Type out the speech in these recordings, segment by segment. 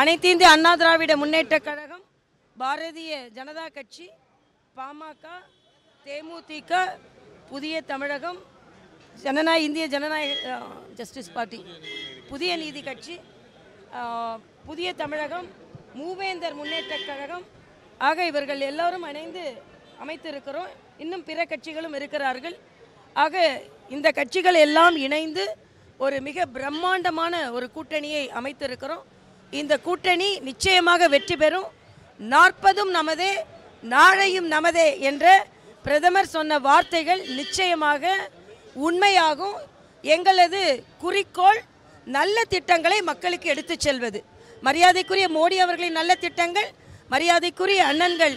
அனைத்து இந்திய அண்ணா திராவிட முன்னேற்ற கழகம் பாரதிய ஜனதா கட்சி பாமக தேமுதிக புதிய தமிழகம் ஜனநாயக இந்திய ஜனநாயக ஜஸ்டிஸ் பார்ட்டி புதிய நீதி கட்சி புதிய தமிழகம் மூவேந்தர் முன்னேற்ற கழகம். ஆக இவர்கள் எல்லோரும் இணைந்து அமைத்திருக்கிறோம். இன்னும் பிற கட்சிகளும் இருக்கிறார்கள். ஆக இந்த கட்சிகள் எல்லாம் இணைந்து ஒரு மிக பிரம்மாண்டமான ஒரு கூட்டணியை அமைத்திருக்கிறோம். இந்த கூட்டணி நிச்சயமாக வெற்றி பெறும். நாற்பதும் நமதே நாளையும் நமதே என்ற பிரதமர் சொன்ன வார்த்தைகள் நிச்சயமாக உண்மையாகும். எங்களது குறிக்கோள் நல்ல திட்டங்களை மக்களுக்கு எடுத்துச் செல்வது. மரியாதைக்குரிய மோடி அவர்களின் நல்ல திட்டங்கள் மரியாதைக்குரிய அண்ணன்கள்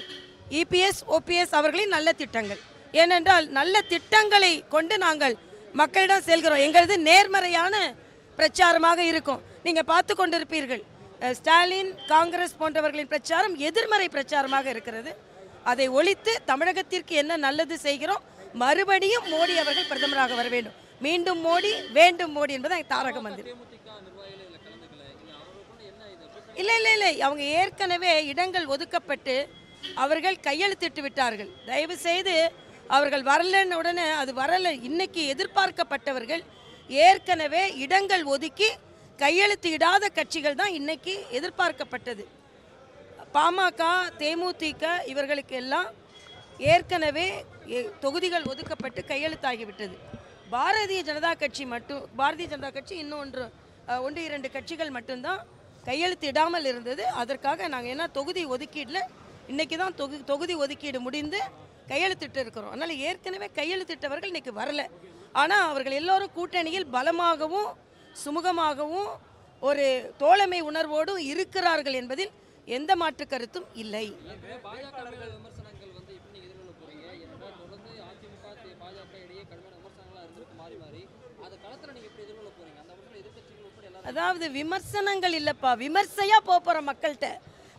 இபிஎஸ் ஓபிஎஸ் அவர்களின் நல்ல திட்டங்கள். ஏனென்றால் நல்ல திட்டங்களை கொண்டு நாங்கள் மக்களிடம் செல்கிறோம். எங்களது நேர்மறையான பிரச்சாரமாக இருக்கும். நீங்கள் பார்த்து கொண்டிருப்பீர்கள். ஸ்டாலின் காங்கிரஸ் போன்றவர்களின் பிரச்சாரம் எதிர்மறை பிரச்சாரமாக இருக்கிறது. அதை ஒழித்து தமிழகத்திற்கு என்ன நல்லது செய்கிறோம்? மறுபடியும் மோடி அவர்கள் பிரதமராக வர வேண்டும். மீண்டும் மோடி வேண்டும் மோடி என்பது தாரக மந்திரம் இல்லை இல்லை இல்லை. அவங்க ஏற்கனவே இடங்கள் ஒதுக்கப்பட்டு அவர்கள் கையெழுத்திட்டு விட்டார்கள். தயவு செய்து அவர்கள் வரலன்னு உடனே அது வரல. இன்னைக்கு எதிர்பார்க்கப்பட்டவர்கள் ஏற்கனவே இடங்கள் ஒதுக்கி கையெழுத்து இடாத கட்சிகள் தான் இன்னைக்கு எதிர்பார்க்கப்பட்டது. பாமக தேமுதிக இவர்களுக்கு எல்லாம் ஏற்கனவே தொகுதிகள் ஒதுக்கப்பட்டு கையெழுத்தாகிவிட்டது. பாரதிய ஜனதா கட்சி மட்டும் பாரதிய ஜனதா கட்சி இன்னும் ஒன்று ஒன்று இரண்டு கட்சிகள் மட்டும்தான் கையெழுத்து இடாமல் இருந்தது. அதற்காக நாங்கள் என்ன தொகுதி ஒதுக்கீடில் இன்றைக்கி தான் தொகு தொகுதி ஒதுக்கீடு முடிந்து கையெழுத்திட்டு இருக்கிறோம். அதனால் ஏற்கனவே கையெழுத்திட்டவர்கள் இன்றைக்கி வரல. ஆனால் அவர்கள் எல்லோரும் கூட்டணியில் பலமாகவும் சுமூகமாகவும் ஒரு தோழமை உணர்வோடும் இருக்கிறார்கள் என்பதில் எந்த மாற்று கருத்தும் இல்லை. அதாவது விமர்சனங்கள் இல்லைப்பா. விமர்சையா போக போகிறோம் மக்கள்கிட்ட.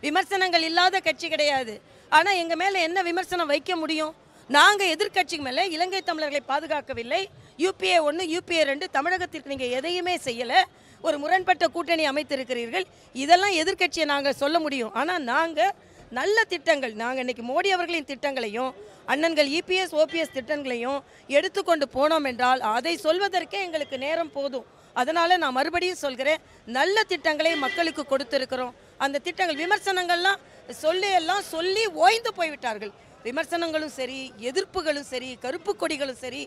விமர்சனங்கள் இல்லாத கட்சி கிடையாது. ஆனால் எங்கள் மேலே என்ன விமர்சனம் வைக்க முடியும்? நாங்கள் எதிர்கட்சிக்கு மேலே இலங்கை தமிழர்களை பாதுகாக்கவில்லை. யூபிஏ ஒன்று யூபிஏ ரெண்டு தமிழகத்திற்கு நீங்கள் எதையுமே செய்யலை. ஒரு முரண்பட்ட கூட்டணி அமைத்திருக்கிறீர்கள். இதெல்லாம் எதிர்க்கட்சியை நாங்கள் சொல்ல முடியும். ஆனால் நாங்கள் நல்ல திட்டங்கள் நாங்கள் இன்னைக்கு மோடி அவர்களின் திட்டங்களையும் அண்ணன்கள் இபிஎஸ் ஓபிஎஸ் திட்டங்களையும் எடுத்துக்கொண்டு போனோம் என்றால் அதை சொல்வதற்கே எங்களுக்கு நேரம் போதும். அதனால் நான் மறுபடியும் சொல்கிறேன் நல்ல திட்டங்களை மக்களுக்கு கொடுத்துருக்கிறோம். அந்த திட்டங்கள் விமர்சனங்கள்லாம் சொல்லி எல்லாம் சொல்லி ஓய்ந்து போய்விட்டார்கள். விமர்சனங்களும் சரி எதிர்ப்புகளும் சரி கருப்பு கொடிகளும் சரி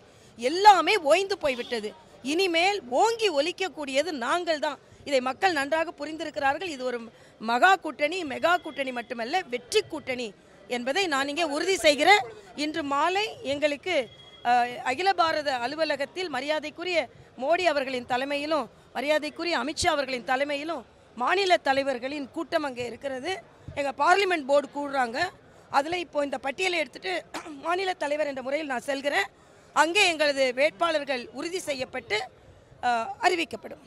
எல்லாமே ஓய்ந்து போய்விட்டது. இனிமேல் ஓங்கி ஒலிக்கக்கூடியது நாங்கள் தான். இதை மக்கள் நன்றாக புரிந்திருக்கிறார்கள். இது ஒரு மகா கூட்டணி மெகா கூட்டணி மட்டுமல்ல வெற்றி கூட்டணி என்பதை நான் இங்கே உறுதி செய்கிறேன். இன்று மாலை எங்களுக்கு அகில பாரத அலுவலகத்தில் மரியாதைக்குரிய மோடி அவர்களின் தலைமையிலும் மரியாதைக்குரிய அமித்ஷா அவர்களின் தலைமையிலும் மாநில தலைவர்களின் கூட்டம் அங்கே இருக்கிறது. எங்கள் பார்லிமெண்ட் போர்டு கூடுறாங்க. அதில் இப்போ இந்த பட்டியலை எடுத்துட்டு மாநில தலைவர் என்ற முறையில் நான் செல்கிறேன். அங்கே எங்களது வேட்பாளர்கள் உறுதி செய்யப்பட்டு அறிவிக்கப்படும்.